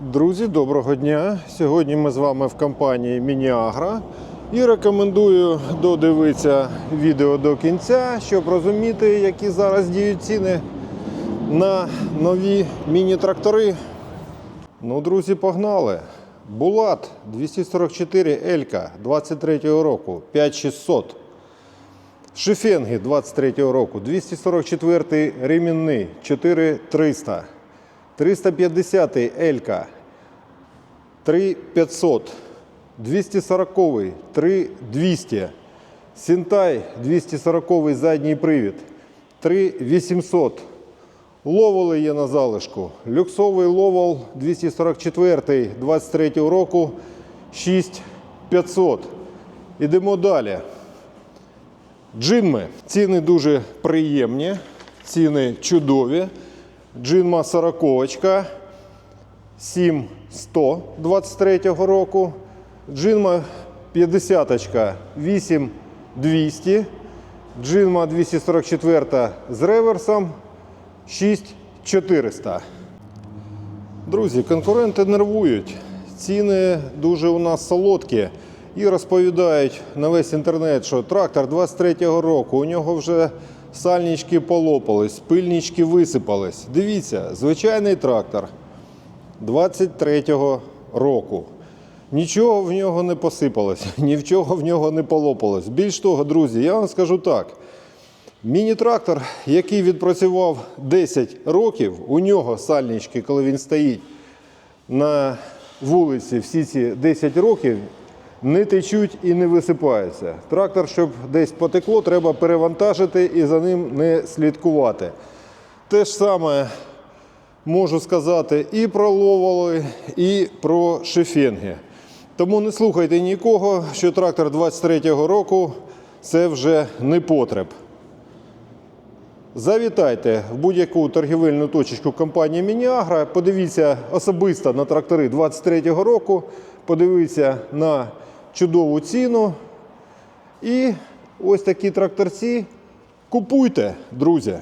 Друзі, доброго дня! Сьогодні ми з вами в компанії Мініагра і рекомендую додивитися відео до кінця, щоб розуміти, які зараз діють ціни на нові міні-трактори. Ну, друзі, погнали! Булат 244 Елька 23-го року 5600. Шифенги 23-го року 244 ремінний 4300. 350 Елька 3500. 240-й 3200. Сінтай 240 задній привід 3800. Ловоли є на залишку. Люксовий ловол 244 23 року 6500. Ідемо далі. Джинми. Ціни дуже приємні, ціни чудові. Джинма 40 7100 23 року. Джинма 50 8200. Джинма 244 з реверсом 6400. Друзі, конкуренти нервують. Ціни дуже у нас солодкі. І розповідають на весь інтернет, що трактор 23-го року, у нього вже сальнички полопались, пильнички висипались. Дивіться, звичайний трактор 23-го року. Нічого в нього не посипалось, ні в чого в нього не полопалось. Більш того, друзі, я вам скажу так. Міні-трактор, який відпрацював 10 років, у нього сальнички, коли він стоїть на вулиці всі ці 10 років, не течуть і не висипаються. Трактор, щоб десь потекло, треба перевантажити і за ним не слідкувати. Те ж саме можу сказати і про ловоли, і про шифенги. Тому не слухайте нікого, що трактор 23-го року це вже не потреб. Завітайте в будь-яку торгівельну точечку компанії Мініагра, подивіться особисто на трактори 23-го року, подивіться на чудову ціну. І ось такі тракторці купуйте, друзі.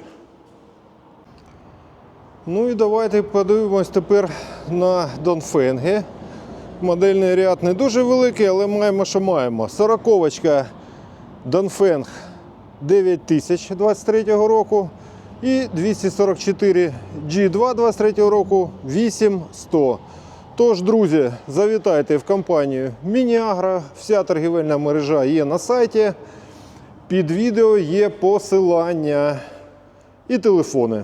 Ну і давайте подивимось тепер на Донфенги. Модельний ряд не дуже великий, але маємо, що маємо. Сороковочка Донфенг 9000 23 року і 244 G2 23 року 8100. Тож, друзі, завітайте в компанію Мініагра. Вся торгівельна мережа є на сайті. Під відео є посилання і телефони.